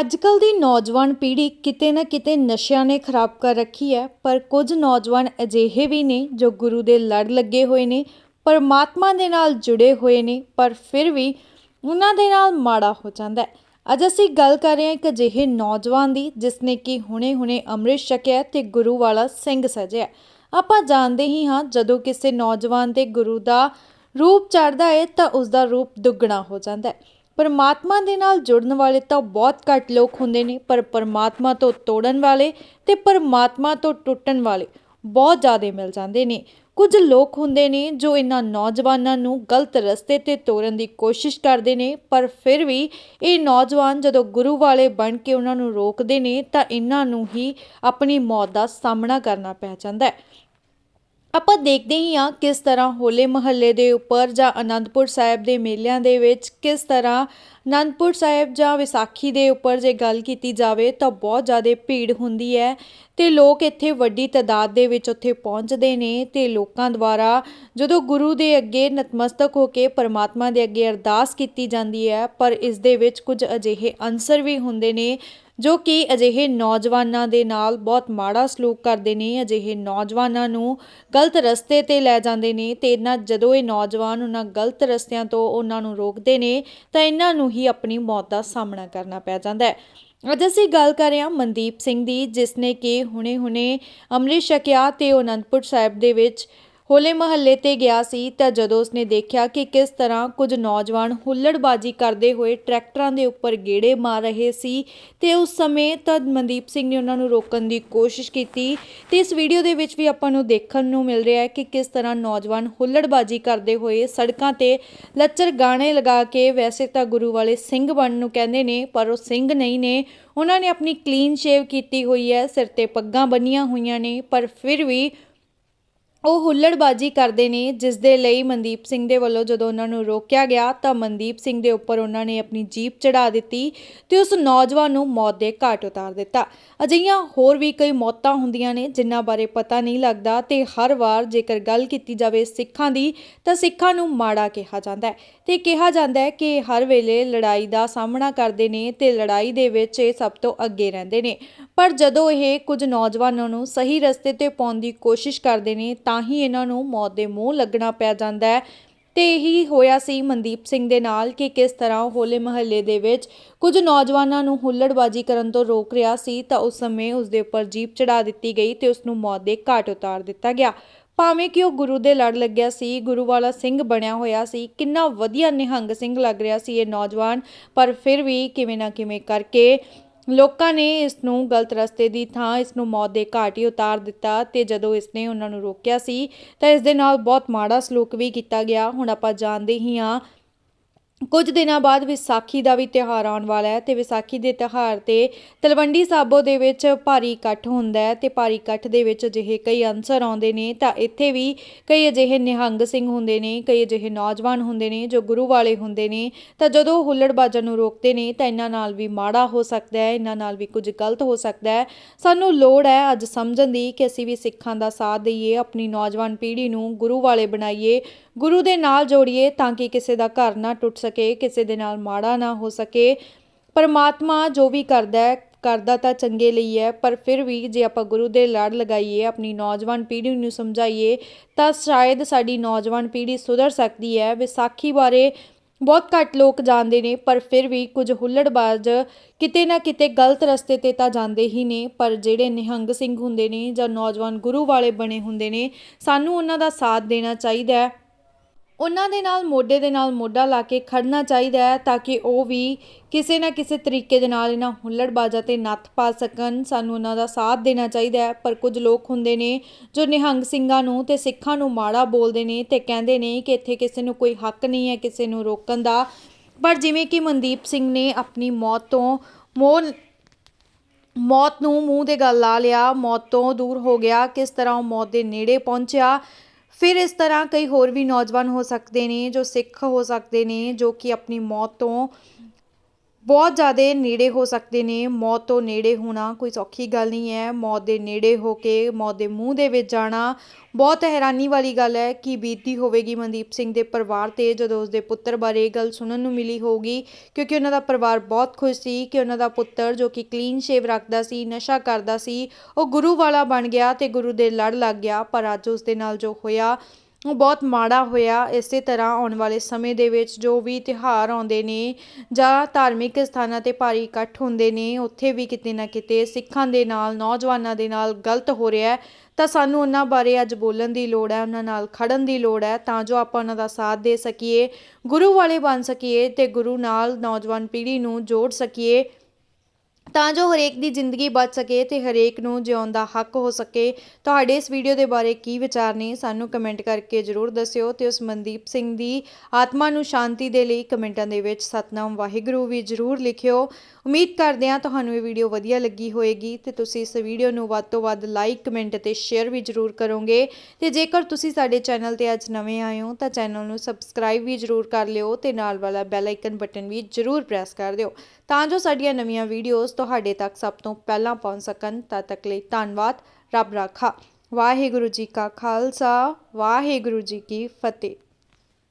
ਅੱਜਕੱਲ ਦੀ ਨੌਜਵਾਨ ਪੀੜ੍ਹੀ ਕਿਤੇ ਨਾ ਕਿਤੇ ਨਸ਼ਿਆਂ ਨੇ ਖਰਾਬ ਕਰ ਰੱਖੀ ਹੈ, ਪਰ ਕੁਝ ਨੌਜਵਾਨ ਅਜਿਹੇ ਵੀ ਨੇ ਜੋ ਗੁਰੂ ਦੇ ਲੜ ਲੱਗੇ ਹੋਏ ਨੇ, ਪਰਮਾਤਮਾ ਦੇ ਨਾਲ ਜੁੜੇ ਹੋਏ ਨੇ, ਪਰ ਫਿਰ ਵੀ ਉਹਨਾਂ ਦੇ ਨਾਲ ਮਾੜਾ ਹੋ ਜਾਂਦਾ ਹੈ। ਅੱਜ ਅਸੀਂ ਗੱਲ ਕਰ ਰਹੇ ਹਾਂ ਇੱਕ ਅਜਿਹੇ ਨੌਜਵਾਨ ਦੀ ਜਿਸ ਨੇ ਕਿ ਹੁਣੇ-ਹੁਣੇ ਅੰਮ੍ਰਿਤ ਛਕਿਆ ਤੇ ਗੁਰੂ ਵਾਲਾ ਸਿੰਘ ਸਜਿਆ ਆਪਾਂ ਜਾਣਦੇ ਹੀ ਹਾਂ, ਜਦੋਂ ਕਿਸੇ ਨੌਜਵਾਨ ਤੇ ਗੁਰੂ ਦਾ ਰੂਪ ਚੜ੍ਹਦਾ ਹੈ ਤਾਂ ਉਸ ਦਾ ਰੂਪ ਦੁੱਗਣਾ ਹੋ ਜਾਂਦਾ ਹੈ। ਪਰਮਾਤਮਾ ਦੇ ਨਾਲ ਜੁੜਨ ਵਾਲੇ ਤਾਂ ਬਹੁਤ ਘੱਟ ਲੋਕ ਹੁੰਦੇ ਨੇ, ਪਰ ਪਰਮਾਤਮਾ ਤੋਂ ਤੋੜਨ ਵਾਲੇ ਤੇ ਪਰਮਾਤਮਾ ਤੋਂ ਟੁੱਟਣ ਵਾਲੇ ਬਹੁਤ ਜ਼ਿਆਦਾ ਮਿਲ ਜਾਂਦੇ ਨੇ। ਕੁਝ ਲੋਕ ਹੁੰਦੇ ਨੇ ਜੋ ਇਹਨਾਂ ਨੌਜਵਾਨਾਂ ਨੂੰ ਗਲਤ ਰਸਤੇ ਤੇ ਤੋਰਨ ਦੀ ਕੋਸ਼ਿਸ਼ ਕਰਦੇ ਨੇ, ਪਰ ਫਿਰ ਵੀ ਇਹ ਨੌਜਵਾਨ ਜਦੋਂ ਗੁਰੂ ਵਾਲੇ ਬਣ ਕੇ ਉਹਨਾਂ ਨੂੰ ਰੋਕਦੇ ਨੇ ਤਾਂ ਇਹਨਾਂ ਨੂੰ ਹੀ ਆਪਣੀ ਮੌਤ ਦਾ ਸਾਹਮਣਾ ਕਰਨਾ ਪੈ ਜਾਂਦਾ ਹੈ। ਆਪਾਂ ਦੇਖਦੇ ਹੀ ਹਾਂ ਕਿਸ ਤਰ੍ਹਾਂ ਹੋਲੇ ਮਹੱਲੇ ਦੇ ਉੱਪਰ ਜਾਂ ਅਨੰਦਪੁਰ ਸਾਹਿਬ ਦੇ ਮੇਲਿਆਂ ਦੇ ਵਿੱਚ ਕਿਸ ਤਰ੍ਹਾਂ ਅਨੰਦਪੁਰ ਸਾਹਿਬ ਜਾਂ ਵਿਸਾਖੀ ਦੇ ਉੱਪਰ ਜੇ ਗੱਲ ਕੀਤੀ ਜਾਵੇ ਤਾਂ ਬਹੁਤ ਜ਼ਿਆਦਾ ਭੀੜ ਹੁੰਦੀ ਹੈ ਤੇ ਲੋਕ ਇੱਥੇ ਵੱਡੀ ਤਾਦਾਦ ਦੇ ਵਿੱਚ ਉੱਥੇ ਪਹੁੰਚਦੇ ਨੇ ਤੇ ਲੋਕਾਂ ਦੁਆਰਾ ਜਦੋਂ ਗੁਰੂ ਦੇ ਅੱਗੇ ਨਤਮਸਤਕ ਹੋ ਕੇ ਪਰਮਾਤਮਾ ਦੇ ਅੱਗੇ ਅਰਦਾਸ ਕੀਤੀ ਜਾਂਦੀ ਹੈ ਪਰ ਇਸ ਦੇ ਵਿੱਚ ਕੁਝ ਅਜਿਹੇ ਅਨਸਰ ਵੀ ਹੁੰਦੇ ਨੇ ਜੋ ਕਿ ਅਜਿਹੇ ਨੌਜਵਾਨਾਂ ਦੇ ਨਾਲ ਬਹੁਤ ਮਾੜਾ ਸਲੂਕ ਕਰਦੇ ਨੇ, ਅਜਿਹੇ ਨੌਜਵਾਨਾਂ ਨੂੰ ਗਲਤ ਰਸਤੇ ਤੇ ਲੈ ਜਾਂਦੇ ਨੇ ਤੇ ਇਹਨਾਂ ਜਦੋਂ ਇਹ ਨੌਜਵਾਨ ਉਹਨਾਂ ਗਲਤ ਰਸਤਿਆਂ ਤੋਂ ਉਹਨਾਂ ਨੂੰ ਰੋਕਦੇ ਨੇ, ਤਾਂ ਇਹਨਾਂ ਨੂੰ ਹੀ ਆਪਣੀ ਮੌਤ ਦਾ ਸਾਹਮਣਾ ਕਰਨਾ ਪੈ ਜਾਂਦਾ ਹੈ। ਅੱਜ ਅਸੀਂ ਗੱਲ ਕਰ ਰਹੇ ਹਾਂ ਮਨਦੀਪ ਸਿੰਘ ਦੀ, ਜਿਸ ਨੇ ਕਿ ਹੁਣੇ-ਹੁਣੇ ਅੰਮ੍ਰਿਤ ਛਕਿਆ ਤੇ ਅਨੰਦਪੁਰ ਸਾਹਿਬ ਦੇ ਵਿੱਚ ਹੋਲੇ ਮਹੱਲੇ ਤੇ ਗਿਆ ਸੀ ਤਾਂ ਜਦੋਂ ਉਸਨੇ ਦੇਖਿਆ ਕਿ ਕਿਸ ਤਰ੍ਹਾਂ ਕੁਝ ਨੌਜਵਾਨ ਹੁੱਲੜਬਾਜੀ ਕਰਦੇ ਹੋਏ ਟਰੈਕਟਰਾਂ ਦੇ ਉੱਪਰ ਗੇੜੇ ਮਾਰ ਰਹੇ ਸੀ ਤੇ ਉਸ ਸਮੇਂ ਤਾਂ ਮਨਦੀਪ ਸਿੰਘ ਨੇ ਉਹਨਾਂ ਨੂੰ ਰੋਕਣ ਦੀ ਕੋਸ਼ਿਸ਼ ਕੀਤੀ। ਤੇ ਇਸ ਵੀਡੀਓ ਦੇ ਵਿੱਚ ਵੀ ਆਪਾਂ ਨੂੰ ਦੇਖਣ ਨੂੰ ਮਿਲ ਰਿਹਾ ਹੈ ਕਿ ਕਿਸ ਤਰ੍ਹਾਂ ਨੌਜਵਾਨ ਹੁੱਲੜਬਾਜੀ ਕਰਦੇ ਹੋਏ ਸੜਕਾਂ ਤੇ ਲੱਚਰ ਗਾਣੇ ਲਗਾ ਕੇ ਵੈਸੇ ਤਾਂ ਗੁਰੂ ਵਾਲੇ ਸਿੰਘ ਬਣਨ ਨੂੰ ਕਹਿੰਦੇ ਨੇ, ਪਰ ਉਹ ਸਿੰਘ ਨਹੀਂ ਨੇ। ਉਹਨਾਂ ਨੇ ਆਪਣੀ ਕਲੀਨ ਸ਼ੇਵ ਕੀਤੀ ਹੋਈ ਹੈ, ਸਿਰ ਤੇ ਪੱਗਾਂ ਬੰਨੀਆਂ ਹੋਈਆਂ ਨੇ, ਪਰ ਫਿਰ ਵੀ ਉਹ ਹੁੱਲੜਬਾਜੀ ਕਰਦੇ ਨੇ, ਜਿਸ ਦੇ ਲਈ ਮਨਦੀਪ ਸਿੰਘ ਦੇ ਵੱਲੋਂ ਜਦੋਂ ਉਹਨਾਂ ਨੂੰ ਰੋਕਿਆ ਗਿਆ, ਤਾਂ ਮਨਦੀਪ ਸਿੰਘ ਦੇ ਉੱਪਰ ਉਹਨਾਂ ਨੇ ਆਪਣੀ ਜੀਪ ਚੜਾ ਦਿੱਤੀ ਤੇ ਉਸ ਨੌਜਵਾਨ ਨੂੰ ਮੌਤ ਦੇ ਘਾਟ ਉਤਾਰ ਦਿੱਤਾ। ਅਜਿਹੀਆਂ ਹੋਰ ਵੀ ਕਈ ਮੌਤਾਂ ਹੁੰਦੀਆਂ ਨੇ, ਜਿਨ੍ਹਾਂ ਬਾਰੇ ਪਤਾ ਨਹੀਂ ਲੱਗਦਾ ਤੇ ਹਰ ਵਾਰ ਜੇਕਰ ਗੱਲ ਕੀਤੀ ਜਾਵੇ ਸਿੱਖਾਂ ਦੀ, ਤਾਂ ਸਿੱਖਾਂ ਨੂੰ ਮਾੜਾ ਕਿਹਾ ਜਾਂਦਾ ਹੈ। ਤੇ ਕਿਹਾ ਜਾਂਦਾ ਹੈ ਕਿ ਹਰ ਵੇਲੇ ਲੜਾਈ ਦਾ ਸਾਹਮਣਾ ਕਰਦੇ ਨੇ ਤੇ ਲੜਾਈ ਦੇ ਵਿੱਚ ਇਹ ਸਭ ਤੋਂ ਅੱਗੇ ਰਹਿੰਦੇ ਨੇ। ਪਰ ਜਦੋਂ ਇਹ ਕੁਝ ਨੌਜਵਾਨਾਂ ਨੂੰ ਸਹੀ ਰਸਤੇ ਤੇ ਪਾਉਣ ਦੀ ਕੋਸ਼ਿਸ਼ ਕਰਦੇ ਨੇ ਤਾਂ ਹੀ ਇਹਨਾਂ ਨੂੰ ਮੌਤ ਦੇ ਮੂੰਹ ਲੱਗਣਾ ਪੈ ਜਾਂਦਾ ਹੈ। ਤੇ ਇਹੀ ਹੋਇਆ ਸੀ ਮਨਦੀਪ ਸਿੰਘ ਦੇ ਨਾਲ ਕਿ ਕਿਸ ਤਰ੍ਹਾਂ ਉਹ ਹੋਲੇ ਮਹੱਲੇ ਦੇ ਵਿੱਚ ਕੁਝ ਨੌਜਵਾਨਾਂ ਨੂੰ ਹੁੱਲੜਬਾਜੀ ਕਰਨ ਤੋਂ ਰੋਕ ਰਿਹਾ ਸੀ ਤਾਂ ਉਸ ਸਮੇਂ ਉਸ ਦੇ ਉੱਪਰ ਜੀਪ ਚੜਾ ਦਿੱਤੀ ਗਈ ਤੇ ਉਸ ਨੂੰ ਮੌਤ ਦੇ ਘਾਟ ਉਤਾਰ ਦਿੱਤਾ ਗਿਆ। ਭਾਵੇਂ ਕਿ ਉਹ ਗੁਰੂ ਦੇ ਲੜ ਲੱਗਿਆ ਸੀ ਗੁਰੂ ਵਾਲਾ ਸਿੰਘ ਬਣਿਆ ਹੋਇਆ ਸੀ, ਕਿੰਨਾ ਵਧੀਆ ਨਿਹੰਗ ਸਿੰਘ ਲੱਗ ਰਿਹਾ ਸੀ ਇਹ ਨੌਜਵਾਨ, ਪਰ ਫਿਰ ਵੀ ਕਿਵੇਂ ਨਾ ਕਿਵੇਂ ਕਰਕੇ ਲੋਕਾਂ ਨੇ ਇਸ ਨੂੰ ਗਲਤ ਰਸਤੇ ਦੀ ਥਾਂ ਇਸ ਨੂੰ ਮੌਤ ਦੇ ਘਾਟ ਹੀ ਉਤਾਰ ਦਿੱਤਾ ਤੇ ਜਦੋਂ ਇਸ ਨੇ ਉਹਨਾਂ ਨੂੰ ਰੋਕਿਆ ਸੀ ਤਾਂ ਇਸ ਦੇ ਨਾਲ ਬਹੁਤ ਮਾੜਾ ਸਲੂਕ ਵੀ ਕੀਤਾ ਗਿਆ। ਹੁਣ ਆਪਾਂ ਜਾਣਦੇ ਹੀ ਹਾਂ ਕੁਝ ਦਿਨਾਂ ਬਾਅਦ ਵਿਸਾਖੀ ਦਾ ਵੀ ਤਿਉਹਾਰ ਆਉਣ ਵਾਲਾ ਹੈ ਤੇ ਵਿਸਾਖੀ ਦੇ ਤਿਉਹਾਰ ਤੇ ਤਲਵੰਡੀ ਸਾਬੋ ਦੇ ਵਿੱਚ ਭਾਰੀ ਇਕੱਠ ਹੁੰਦਾ ਹੈ ਤੇ ਭਾਰੀ ਇਕੱਠ ਦੇ ਵਿੱਚ ਅਜਿਹੇ ਕਈ ਅਨਸਰ ਆਉਂਦੇ ਨੇ ਤਾਂ ਇੱਥੇ ਵੀ ਕਈ ਅਜਿਹੇ ਨਿਹੰਗ ਸਿੰਘ ਹੁੰਦੇ ਨੇ, ਕਈ ਅਜਿਹੇ ਨੌਜਵਾਨ ਹੁੰਦੇ ਨੇ ਜੋ ਗੁਰੂ ਵਾਲੇ ਹੁੰਦੇ ਨੇ ਤਾਂ ਜਦੋਂ ਹੁੱਲੜਬਾਜ਼ਾਂ ਨੂੰ ਰੋਕਦੇ ਨੇ ਤਾਂ ਇਹਨਾਂ ਨਾਲ ਵੀ ਮਾੜਾ ਹੋ ਸਕਦਾ ਹੈ, ਇਹਨਾਂ ਨਾਲ ਵੀ ਕੁਝ ਗਲਤ ਹੋ ਸਕਦਾ ਹੈ। ਸਾਨੂੰ ਲੋੜ ਹੈ ਅੱਜ ਸਮਝਣ ਦੀ ਕਿ ਅਸੀਂ ਵੀ ਸਿੱਖਾਂ ਦਾ ਸਾਥ ਦਈਏ, ਆਪਣੀ ਨੌਜਵਾਨ ਪੀੜ੍ਹੀ ਨੂੰ ਗੁਰੂ ਵਾਲੇ ਬਣਾਈਏ ਗੁਰੂ ਦੇ ਨਾਲ ਜੋੜੀਏ ਤਾਂ ਕਿ ਕਿਸੇ ਦਾ ਘਰ ਨਾ ਟੁੱਟ ਸਕੇ, ਕਿਸੇ ਦੇ ਨਾਲ ਮਾੜਾ ਨਾ ਹੋ ਸਕੇ। ਪਰਮਾਤਮਾ ਜੋ ਵੀ ਕਰਦਾ ਹੈ, ਕਰਦਾ ਤਾਂ ਚੰਗੇ ਲਈ ਹੈ, ਪਰ ਫਿਰ ਵੀ ਜੇ ਆਪਾਂ ਗੁਰੂ ਦੇ ਲੜ ਲਗਾਈਏ, ਆਪਣੀ ਨੌਜਵਾਨ ਪੀੜ੍ਹੀ ਨੂੰ ਸਮਝਾਈਏ, ਤਾਂ ਸ਼ਾਇਦ ਸਾਡੀ ਨੌਜਵਾਨ ਪੀੜ੍ਹੀ ਸੁਧਰ ਸਕਦੀ ਹੈ। ਵਿਸਾਖੀ ਬਾਰੇ ਬਹੁਤ ਘੱਟ ਲੋਕ ਜਾਣਦੇ ਨੇ, ਪਰ ਫਿਰ ਵੀ ਕੁਝ ਹੁੱਲੜਬਾਜ਼ ਕਿਤੇ ਨਾ ਕਿਤੇ ਗਲਤ ਰਸਤੇ ਤੇ ਤਾਂ ਜਾਂਦੇ ਹੀ ਨੇ। ਪਰ ਜਿਹੜੇ ਨਿਹੰਗ ਸਿੰਘ ਹੁੰਦੇ ਨੇ ਜਾਂ ਨੌਜਵਾਨ ਗੁਰੂ ਵਾਲੇ ਬਣੇ ਹੁੰਦੇ ਨੇ, ਸਾਨੂੰ ਉਹਨਾਂ ਦਾ ਸਾਥ ਦੇਣਾ ਚਾਹੀਦਾ ਹੈ। ਉਹਨਾਂ ਦੇ ਨਾਲ, ਮੋਢੇ ਦੇ ਨਾਲ ਮੋਢਾ ਲਾ ਕੇ ਖੜਨਾ ਚਾਹੀਦਾ ਹੈ ਤਾਂ ਕਿ ਉਹ ਵੀ ਕਿਸੇ ਨਾ ਕਿਸੇ ਤਰੀਕੇ ਦੇ ਨਾਲ ਇਹਨਾਂ ਹੁੱਲੜਬਾਜ਼ਾਂ ਤੇ ਨੱਥ ਪਾ ਸਕਣ। ਸਾਨੂੰ ਉਹਨਾਂ ਦਾ ਸਾਥ ਦੇਣਾ ਚਾਹੀਦਾ ਹੈ। ਪਰ ਕੁਝ ਲੋਕ ਹੁੰਦੇ ਨੇ ਜੋ ਨਿਹੰਗ ਸਿੰਘਾਂ ਨੂੰ ਤੇ ਸਿੱਖਾਂ ਨੂੰ ਮਾੜਾ ਬੋਲਦੇ ਨੇ ਤੇ ਕਹਿੰਦੇ ਨੇ ਕਿ ਇੱਥੇ ਕਿਸੇ ਨੂੰ ਕੋਈ ਹੱਕ ਨਹੀਂ ਹੈ, ਕਿਸੇ ਨੂੰ ਰੋਕਣ ਦਾ। ਪਰ ਜਿਵੇਂ ਕਿ ਮਨਦੀਪ ਸਿੰਘ ਨੇ ਆਪਣੀ ਮੌਤ ਤੋਂ ਮੋਹ, ਮੌਤ ਨੂੰ ਮੂੰਹ ਦੇ ਗੱਲ ਲਾ ਲਿਆ, ਮੌਤ ਤੋਂ ਦੂਰ ਹੋ ਗਿਆ, ਕਿਸ ਤਰ੍ਹਾਂ ਉਹ ਮੌਤ ਦੇ ਨੇੜੇ ਪਹੁੰਚਿਆ ਫਿਰ ਇਸ ਤਰ੍ਹਾਂ ਕਈ ਹੋਰ ਵੀ ਨੌਜਵਾਨ ਹੋ ਸਕਦੇ ਨੇ, ਜੋ ਸਿੱਖ ਹੋ ਸਕਦੇ ਨੇ, ਜੋ ਕਿ ਆਪਣੀ ਮੌਤ ਤੋਂ ਬਹੁਤ ਜ਼ਿਆਦਾ ਨੇੜੇ ਹੋ ਸਕਦੇ ਨੇ, ਮੌਤ ਤੋਂ ਨੇੜੇ ਹੋਣਾ ਕੋਈ ਸੌਖੀ ਗੱਲ ਨਹੀਂ ਹੈ। ਮੌਤ ਦੇ ਨੇੜੇ ਹੋ ਕੇ ਮੌਤ ਦੇ ਮੂੰਹ ਦੇ ਵਿੱਚ ਜਾਣਾ ਬਹੁਤ ਹੈਰਾਨੀ ਵਾਲੀ ਗੱਲ ਹੈ ਕਿ ਬੀਤੀ ਹੋਵੇਗੀ ਮਨਦੀਪ ਸਿੰਘ ਦੇ ਪਰਿਵਾਰ ਤੇ ਜਦੋਂ ਉਸਦੇ ਪੁੱਤਰ ਬਾਰੇ ਇਹ ਗੱਲ ਸੁਣਨ ਨੂੰ ਮਿਲੀ ਹੋਊਗੀ, ਕਿਉਂਕਿ ਉਹਨਾਂ ਦਾ ਪਰਿਵਾਰ ਬਹੁਤ ਖੁਸ਼ ਸੀ ਕਿ ਉਹਨਾਂ ਦਾ ਪੁੱਤਰ ਜੋ ਕਿ ਕਲੀਨ ਸ਼ੇਵ ਰੱਖਦਾ ਸੀ, ਨਸ਼ਾ ਕਰਦਾ ਸੀ, ਉਹ ਗੁਰੂ ਵਾਲਾ ਬਣ ਗਿਆ ਤੇ ਗੁਰੂ ਦੇ ਲੜ ਲੱਗ ਗਿਆ, ਪਰ ਅੱਜ ਉਸ ਦੇ ਨਾਲ ਜੋ ਹੋਇਆ ਉਹ ਬਹੁਤ ਮਾੜਾ ਹੋਇਆ ਇਸੇ ਤਰ੍ਹਾਂ ਆਉਣ ਵਾਲੇ ਸਮੇਂ ਦੇ ਵਿੱਚ ਜੋ ਵੀ ਤਿਉਹਾਰ ਆਉਂਦੇ ਨੇ ਜਾਂ ਧਾਰਮਿਕ ਸਥਾਨਾਂ ਤੇ ਭਾਰੀ ਇਕੱਠ ਹੁੰਦੇ ਨੇ, ਉੱਥੇ ਵੀ ਕਿਤੇ ਨਾ ਕਿਤੇ ਸਿੱਖਾਂ ਦੇ ਨਾਲ, ਨੌਜਵਾਨਾਂ ਦੇ ਨਾਲ ਗਲਤ ਹੋ ਰਿਹਾ ਤਾਂ ਸਾਨੂੰ ਉਹਨਾਂ ਬਾਰੇ ਅੱਜ ਬੋਲਣ ਦੀ ਲੋੜ ਹੈ, ਉਹਨਾਂ ਨਾਲ ਖੜਨ ਦੀ ਲੋੜ ਹੈ ਤਾਂ ਜੋ ਆਪਾਂ ਉਹਨਾਂ ਦਾ ਸਾਥ ਦੇ ਸਕੀਏ, ਗੁਰੂ ਵਾਲੇ ਬਣ ਸਕੀਏ ਤੇ ਗੁਰੂ ਨਾਲ ਨੌਜਵਾਨ ਪੀੜ੍ਹੀ ਨੂੰ ਜੋੜ ਸਕੀਏ। ਤਾਂ ਜੋ ਹਰੇਕ ਦੀ ਜ਼ਿੰਦਗੀ ਬਚ ਸਕੇ ਤੇ ਹਰੇਕ ਨੂੰ ਜਿਉਣ ਦਾ ਹੱਕ ਹੋ ਸਕੇ। ਤੁਹਾਡੇ ਇਸ ਵੀਡੀਓ ਦੇ ਬਾਰੇ ਕੀ ਵਿਚਾਰ ਨੇ, ਸਾਨੂੰ ਕਮੈਂਟ ਕਰਕੇ ਜਰੂਰ ਦੱਸਿਓ ਤੇ ਉਸ ਮਨਦੀਪ ਸਿੰਘ ਦੀ ਆਤਮਾ ਨੂੰ ਸ਼ਾਂਤੀ ਦੇ ਲਈ ਕਮੈਂਟਾਂ ਦੇ ਵਿੱਚ ਸਤਨਾਮ ਵਾਹਿਗੁਰੂ ਵੀ ਜਰੂਰ ਲਿਖਿਓ। ਉਮੀਦ ਕਰਦੇ ਹਾਂ ਤੁਹਾਨੂੰ ਇਹ ਵੀਡੀਓ ਵਧੀਆ ਲੱਗੀ ਹੋਵੇਗੀ ਤੇ ਤੁਸੀਂ ਇਸ ਵੀਡੀਓ ਨੂੰ ਵੱਧ ਤੋਂ ਵੱਧ ਲਾਈਕ, ਕਮੈਂਟ ਤੇ ਸ਼ੇਅਰ ਵੀ ਜਰੂਰ ਕਰੋਗੇ। ਤੇ ਜੇਕਰ ਤੁਸੀਂ ਸਾਡੇ ਚੈਨਲ ਤੇ ਅੱਜ ਨਵੇਂ ਆਏ ਹੋ ਤਾਂ ਚੈਨਲ ਨੂੰ ਸਬਸਕ੍ਰਾਈਬ ਵੀ ਜਰੂਰ ਕਰ ਲਿਓ ਤੇ ਨਾਲ ਵਾਲਾ ਬੈਲ ਆਈਕਨ ਬਟਨ ਵੀ ਜਰੂਰ ਪ੍ਰੈਸ ਕਰ ਦਿਓ। ਤਾਂ ਜੋ ਸਾਡੀਆਂ ਨਵੀਆਂ ਵੀਡੀਓਜ਼ ਤੁਹਾਡੇ ਤੱਕ ਸਭ ਤੋਂ ਪਹਿਲਾਂ ਪਹੁੰਚ ਸਕਣ, ਤਦ ਤੱਕ ਲਈ ਧੰਨਵਾਦ। ਰੱਬ ਰਾਖਾ। ਵਾਹਿਗੁਰੂ ਜੀ ਕਾ ਖਾਲਸਾ, ਵਾਹਿਗੁਰੂ ਜੀ ਕੀ ਫਤਿਹ।